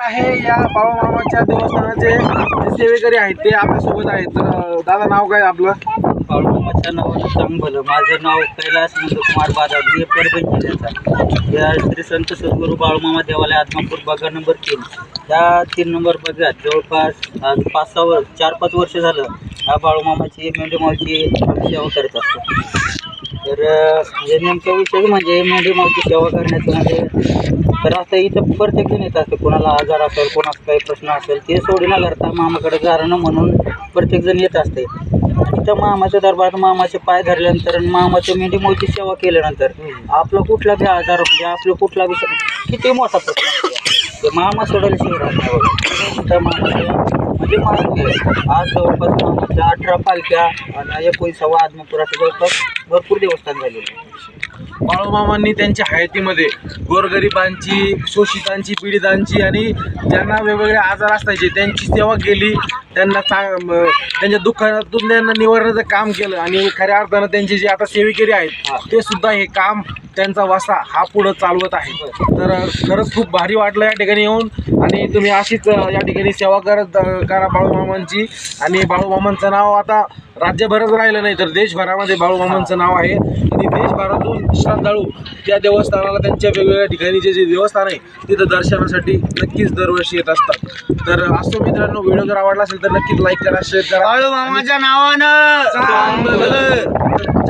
आहे या बाळूमामाच्या देवस्थानाचे सेवेकरी आहेत ते आपल्यासोबत आहेत. तर दादा नाव काय आपलं? बाळूमामाच्या नावानं भलं. माझं नाव कैलास कुमार बाजार मी परभणी जिल्ह्याचा या श्री संत सद्गुरू बाळूमामा देवालय आत्मापूर बघा नंबर तीन. त्या तीन नंबर बघ्यात जवळपास आज पाच सहा वर्ष चार पाच वर्ष झालं या बाळूमामाची मेंढीमावची आम्ही सेवा करत असतो. तर म्हणजे नेमका विषय म्हणजे मेंढीमावची सेवा करण्याचं म्हणजे तर आता इथं प्रत्येक जण येत असते कोणाला आजार असेल कोणाचा काही प्रश्न असेल ते सोडी न मामाकडे जाणं म्हणून प्रत्येक जण येत असते. इथं मामाच्या दरबारात मामाचे पाय धरल्यानंतर आणि मामाच्या मेंढी मोठी सेवा केल्यानंतर आपला कुठला बी आजार म्हणजे आपलं कुठला बी किती मोठा प्रश्न ते मामा सोडायला शिवरात नाही. बघा मामाच्या म्हणजे मामा आज जवळपास मामाच्या अठरा पालख्या आणि एकोणीसावा आदमापुराचं जवळपास भरपूर देवस्थान झालेलं आहे. बाळूमामांनी त्यांच्या हयातीमध्ये गोरगरिबांची शोषितांची पीडितांची आणि ज्यांना वेगवेगळे आजार असायचे त्यांची सेवा केली. त्यांना चांग त्यांच्या दुःखातून त्यांना निवारण्याचं काम केलं आणि खऱ्या अर्थानं त्यांचे जे आता सेवेकरी आहेत ते सुद्धा हे काम त्यांचा वासा हा पुढं चालवत आहे. तर खरंच खूप भारी वाटलं या ठिकाणी येऊन आणि तुम्ही अशीच या ठिकाणी सेवा करत करा बाळूमामांची. आणि बाळूमामांचं नाव आता राज्यभरच राहिलं नाही तर देशभरामध्ये बाळूमामांचं नाव आहे. आणि देशभरातून श्रद्धाळू त्या देवस्थानाला त्यांच्या वेगवेगळ्या ठिकाणी जे देवस्थान आहे तिथं दर्शनासाठी नक्कीच दरवर्षी येत असतात. तर असो मित्रांनो व्हिडिओ जर आवडला असेल तर नक्कीच लाईक करा शेअर करा. बाळूमामाच्या नावानं.